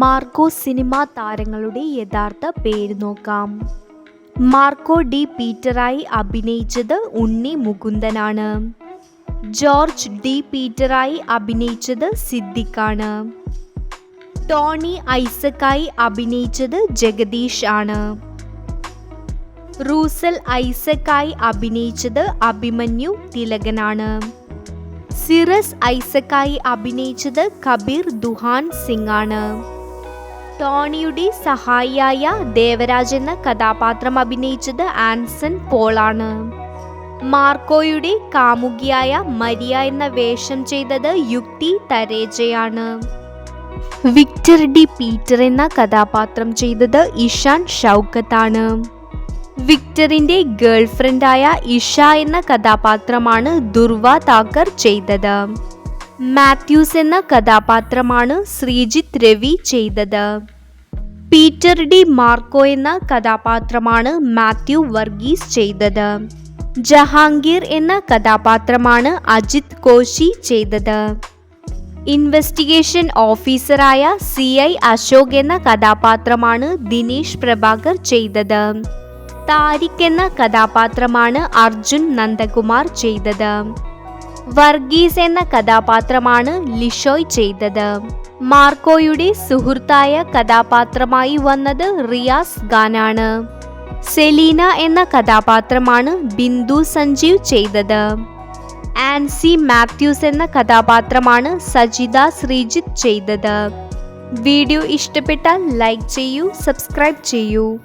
Marco cinema താരങ്ങളുടെ യഥാർത്ഥ പേര് നോക്കാം. മാർക്കോ ഡി പീറ്ററായി അഭിനയിച്ചത് ഉണ്ണി മുകുന്ദനാണ്. ജോർജ് ഡി പീറ്ററായി അഭിനയിച്ചത് സിദ്ദിഖാണ്. ടോണി ഐസക്കായി അഭിനയിച്ചത് ജഗദീഷ് ആണ്. റൂസൽ ഐസക്കായി അഭിനയിച്ചത് അഭിമന്യു തിലകനാണ്. സിറസ് ഐസക്കായി അഭിനയിച്ചത് കബീർ ദുഹാൻ സിംഗ് ആണ്. ടോണിയുടെ സഹായിയായ ദേവരാജ് എന്ന കഥാപാത്രം അഭിനയിച്ചത് ആൻസൺ പോളാണ്. മാർക്കോയുടെ കാമുകിയായ മരിയ എന്ന വേഷം ചെയ്തത് യുക്തി തരേജയാണ്. വിക്ടർ ഡി പീറ്റർ എന്ന കഥാപാത്രം ചെയ്തത് ഇഷാൻ ഷൗക്കത്താണ്. വിക്ടറിന്റെ ഗേൾഫ്രണ്ടായ ഇഷ എന്ന കഥാപാത്രമാണ് ദുർവ താക്കർ ചെയ്തത്. മാത്യൂസ് എന്ന കഥാപാത്രമാണ് ശ്രീജിത്ത് രവി ചെയ്തത്. പീറ്റർ ഡി മാർക്കോ എന്ന കഥാപാത്രമാണ് മാത്യു വർഗീസ് ചെയ്തത്. ജഹാംഗീർ എന്ന കഥാപാത്രമാണ് അജിത് കോശി ചെയ്തത്. ഇൻവെസ്റ്റിഗേഷൻ ഓഫീസറായ സി ഐ അശോക് എന്ന കഥാപാത്രമാണ് ദിനേശ് പ്രഭാകർ ചെയ്തത്. താരിഖ് എന്ന കഥാപാത്രമാണ് അർജുൻ നന്ദകുമാർ ചെയ്തത്. വർഗീസ് എന്ന കഥാപാത്രമാണ് ലിഷോയ് ചെയ്തത്. മാർക്കോയുടെ സുഹൃത്തായ കഥാപാത്രമായി വന്നത് റിയാസ് ഖാനാണ്. സെലീന എന്ന കഥാപാത്രമാണ് ബിന്ദു സഞ്ജീവ് ചെയ്തത്. ആൻസി മാത്യൂസ് എന്ന കഥാപാത്രമാണ് സജിത ശ്രീജിത്ത് ചെയ്തത്. വീഡിയോ ഇഷ്ടപ്പെട്ടാൽ ലൈക്ക് ചെയ്യൂ സബ്സ്ക്രൈബ് ചെയ്യൂ.